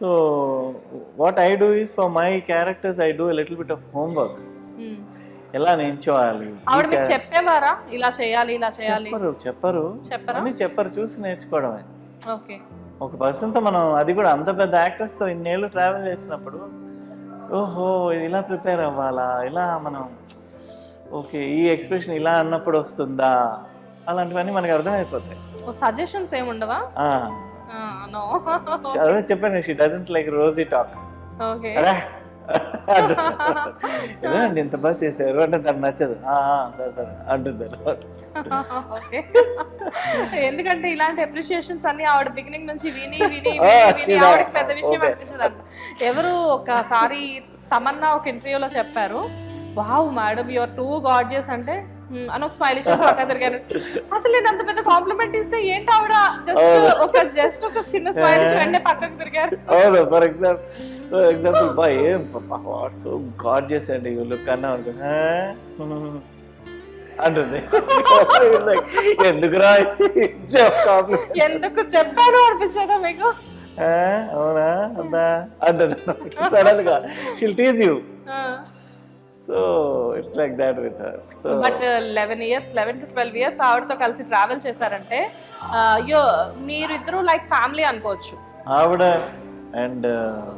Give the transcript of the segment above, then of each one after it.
So what I do is for my characters I do little bit of homework hmm. ఎలా నేర్చుకోవాలి? ఆవిడ మీకు చెప్పేవారా? ఇలా చేయాలి ఇలా చేయాలి? చెప్పరు చెప్పరు. అన్ని చెప్పరు చూసి నేర్చుకోవడమే. ఓకే. ఒక పర్సన్తో మనం అది కూడా అంత పెద్ద యాక్టర్స్తో ఇన్నేళ్ళు ట్రావెల్ చేసినప్పుడు ఓహో ఇలా ప్రిపేర్ అవ్వాలా? ఇలా మనం ఓకే ఈ ఎక్స్ప్రెషన్ ఇలా అన్నప్పుడు వస్తుందా? అలాంటివన్నీ మనకు అర్థమైపోతాయి. సజెషన్స్ ఏముండవా? నో అదే చెప్పాను she doesn't like rosy talk okay ఏదండి ఇంత బాగా చేశారు అంటే దానికి నచ్చదు. "ఆ, ఆ, సరే సరే అంటుంది ఓకే ఎందుకంటే ఇలాంటి అప్రిషియేషన్స్ అన్ని ఆవిడ బిగినింగ్ నుంచి విని విని విని. ఆవిడకి పెద్ద విషయం. అనిపించదు ఎవరు ఒకసారి తమన్నా ఒక ఇంటర్వ్యూలో చెప్పారు. Wow madam your too gorgeous అంటే అని ఒక స్మైల్ ఇచ్చేసి పక్క తిరిగాను అసలు నేను అంత పెద్ద కాంప్లిమెంట్ ఇస్తే ఏంటి ఆవిడ? జస్ట్ ఒక జస్ట్ ఒక చిన్న స్మైల్ ఇచ్చి వెంటనే పక్కకు తిరిగారు. అవును ఫర్ ఎగ్జాంపుల్ ఎగ్జాంపుల్ బా ఏం వాట్ సో వీళ్ళు కన్నా అనుకో "హా?" అంటుంది. ఎందుకురా? ఎందుకు చెప్పాను అనిపించదా మీకు? "ఆ, అవునా? అందా? అంటుంది. సడన్గా she'll tease you so it's like that with her so but eleven years eleven to twelve years ఆవిడతో కలిసి ట్రావెల్ చేశారంటే అయ్యో మీరిద్దరూ లైక్ ఫ్యామిలీ అనుకోవచ్చు. ఆవిడ అండ్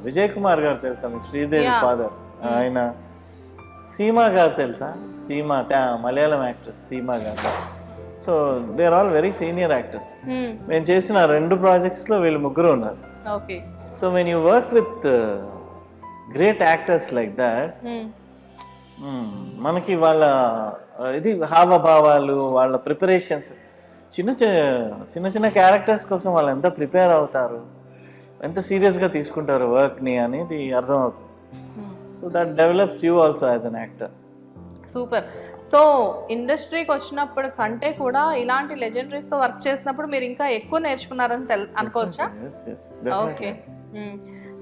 విజయ్ కుమార్ గారు తెలుసా మీకు? శ్రీదేవి. ఫాదర్ ఆయన సీమా గారు తెలుసా? సీమా మలయాళం యాక్ట్రెస్ సీమా గారు. So they are all very senior actors మేము చేసిన రెండు ప్రాజెక్ట్స్లో వీళ్ళు ముగ్గురు ఉన్నారు. Okay so when you work with great actors like that మనకి వాళ్ళ ఇది హావభావాలు వాళ్ళ ప్రిపరేషన్స్. చిన్న చిన్న చిన్న క్యారెక్టర్స్ కోసం వాళ్ళు ఎంత ప్రిపేర్ అవుతారు? ఎంత సీరియస్గా తీసుకుంటారు వర్క్ని అనేది అర్థమవుతుంది. So that develops you also as an actor. Super. So ఇండస్ట్రీకి వచ్చినప్పుడు కంటే కూడా ఇలాంటి లెజెండరీస్తో వర్క్ చేసినప్పుడు మీరు ఇంకా ఎక్కువ నేర్చుకున్నారని తెల్ అనుకోవచ్చా? ఓకే.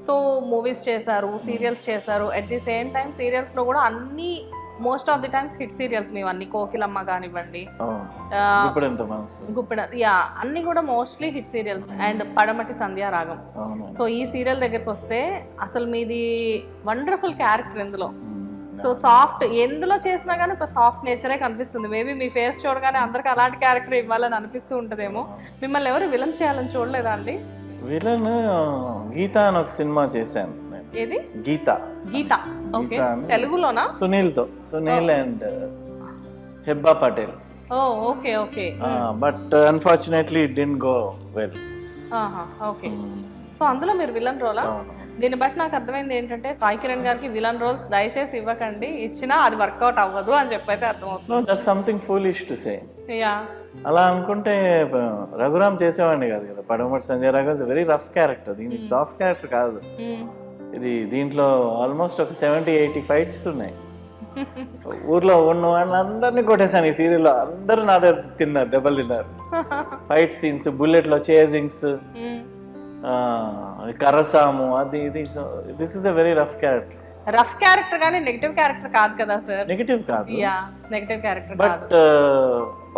సో మూవీస్ చేశారు సీరియల్స్ చేశారు. అట్ ది సేమ్ టైం సీరియల్స్లో కూడా అన్ని most of the times hit serials మేము అన్ని కోకిలమ్మ కానివ్వండి గుప్పెడ యా అన్ని కూడా మోస్ట్లీ హిట్ సీరియల్స్ అండ్ పడమటి సంధ్యా రాగం. అవును. సో ఈ సీరియల్ దగ్గరికి వస్తే అసలు మీది వండర్ఫుల్ క్యారెక్టర్ ఇందులో. Hmm. సో సాఫ్ట్ ఎందులో చేసినా కానీ ఒక సాఫ్ట్ నేచరే కనిపిస్తుంది. మేబీ మీ ఫేస్ చూడగానే అందరికి అలాంటి క్యారెక్టర్ ఇవ్వాలని అనిపిస్తూ ఉంటుందేమో. మిమ్మల్ని ఎవరు విలన్ చేయాలని చూడలేదా అండి? విలన్ గీత అని ఒక సినిమా చేశాను నేను. ఏది? గీత. గీత. ఓకే. తెలుగులోనా? సునీల్తో. Sunil and Hebah Patel. Oh okay okay. But unfortunately it didn't go well. Okay. So అందులో మీరు విలన్ రోలా? దీన్ని బట్టి నాకు అర్థమైంది ఏంటంటే సాయి కిరణ్ గారికి విలన్ రోల్స్ దయచేసి ఇవ్వకండి. ఇచ్చినా అది వర్కౌట్ అవ్వదు అని చెప్పైతే అర్థమవుతుంది. Something foolish to say ya అలా అనుకుంటే రఘురామ్ చేసేవాడిని కాదు కదా. Padamati Sanjay Raghav very rough character దీనికి సాఫ్ట్ క్యారెక్టర్ కాదు. ఇది దీంట్లో ఆల్మోస్ట్ ఒక సెవెంటీ ఎయిటీ ఫైట్స్ ఉన్నాయి. ఊర్లో ఉన్న వాళ్ళందరినీ కొట్టేశాను ఈ సీరియల్లో అందరూ నా దగ్గర తిన్నారు దెబ్బలు తిన్నారు. ఫైట్ సీన్స్ బుల్లెట్లో చేజింగ్స్ కర్రసాము అది ఇది this is a very rough character rough character కానీ నెగిటివ్ క్యారెక్టర్ కాదు కదా సార్ నెగిటివ్ కాదు. యా నెగిటివ్ క్యారెక్టర్ కాదు. బట్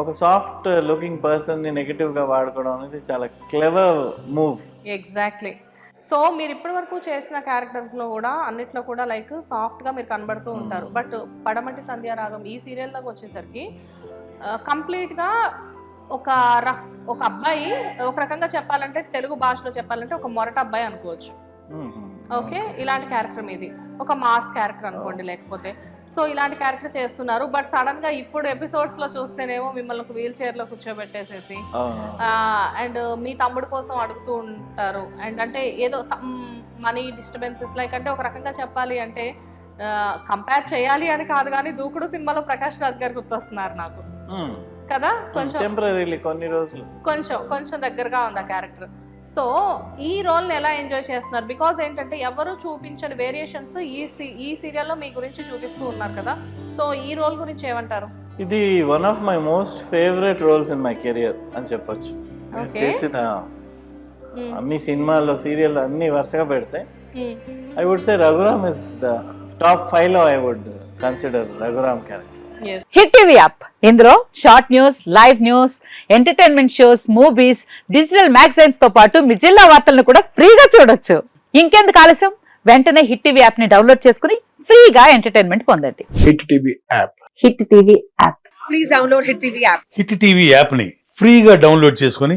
ఒక సాఫ్ట్ లుకింగ్ పర్సన్ని నెగిటివ్గా వాడుకోవడం అనేది చాలా క్లెవర్ మూవ్ ఎగ్జాక్ట్లీ సో మీరు ఇప్పటి వరకు చేసిన క్యారెక్టర్స్లో కూడా అన్నిట్లో కూడా లైక్ సాఫ్ట్గా మీరు కనబడుతూ ఉంటారు. బట్ పడమటి సంధ్యారాగం ఈ సీరియల్లోకి వచ్చేసరికి కంప్లీట్గా ఒక రఫ్ ఒక అబ్బాయి ఒక రకంగా చెప్పాలంటే తెలుగు భాషలో చెప్పాలంటే ఒక మొరట అబ్బాయి అనుకోవచ్చు. ఓకే ఇలాంటి క్యారెక్టర్ మీది. ఒక మాస్ క్యారెక్టర్ అనుకోండి లేకపోతే సో ఇలాంటి క్యారెక్టర్ చేస్తున్నారు. బట్ సడన్గా ఇప్పుడు ఎపిసోడ్స్లో చూస్తేనేమో మిమ్మల్ని ఒక వీల్ చైర్లో కూర్చోబెట్టేసేసి అండ్ మీ తమ్ముడు కోసం అడుగుతూ ఉంటారు. అండ్ అంటే ఏదో మనీ డిస్టర్బెన్సెస్ లైక్ అంటే ఒక రకంగా చెప్పాలి అంటే కంపేర్ చేయాలి అని కాదు కానీ దూకుడు సినిమాలో ప్రకాష్ రాజ్ గారు గుర్తొస్తున్నారు నాకు. కదా? కొంచెం టెంపరీలీ కొన్ని రోజులు. కొంచెం కొంచెం దగ్గరగా ఉంది ఆ క్యారెక్టర్. సో ఈ రోల్ని ఎలా ఎంజాయ్ చేస్తున్నారు బికాజ్ ఏంటంటే ఎవరు చూపించని వేరియేషన్స్ ఈ ఈ సీరియల్లో మీ గురించి చూపిస్తూ ఉన్నారు కదా సో ఈ రోల్ గురించి ఏమంటారు ఇది one of my most favourite roles in my career అని చెప్పొచ్చు. చేసిన. అన్ని సినిమాల్లో సీరియల్ అన్ని వరుసగా పెడితే. I would say Raghuram is top ఫైవ్లో I would consider Raghuram character. Hit TV app. ఇందులో short news live news entertainment shows movies digital మ్యాగజైన్స్తో పాటు మీ జిల్లా వార్తలను కూడా ఫ్రీగా చూడొచ్చు. ఇంకెందుకు ఆలస్యం? వెంటనే హిట్ టీవీ యాప్ని డౌన్లోడ్ చేసుకుని ఫ్రీగా ఎంటర్టైన్మెంట్ పొందండి. Hit TV app. Hit TV app. Hit TV యాప్ని ఫ్రీగా డౌన్లోడ్ చేసుకొని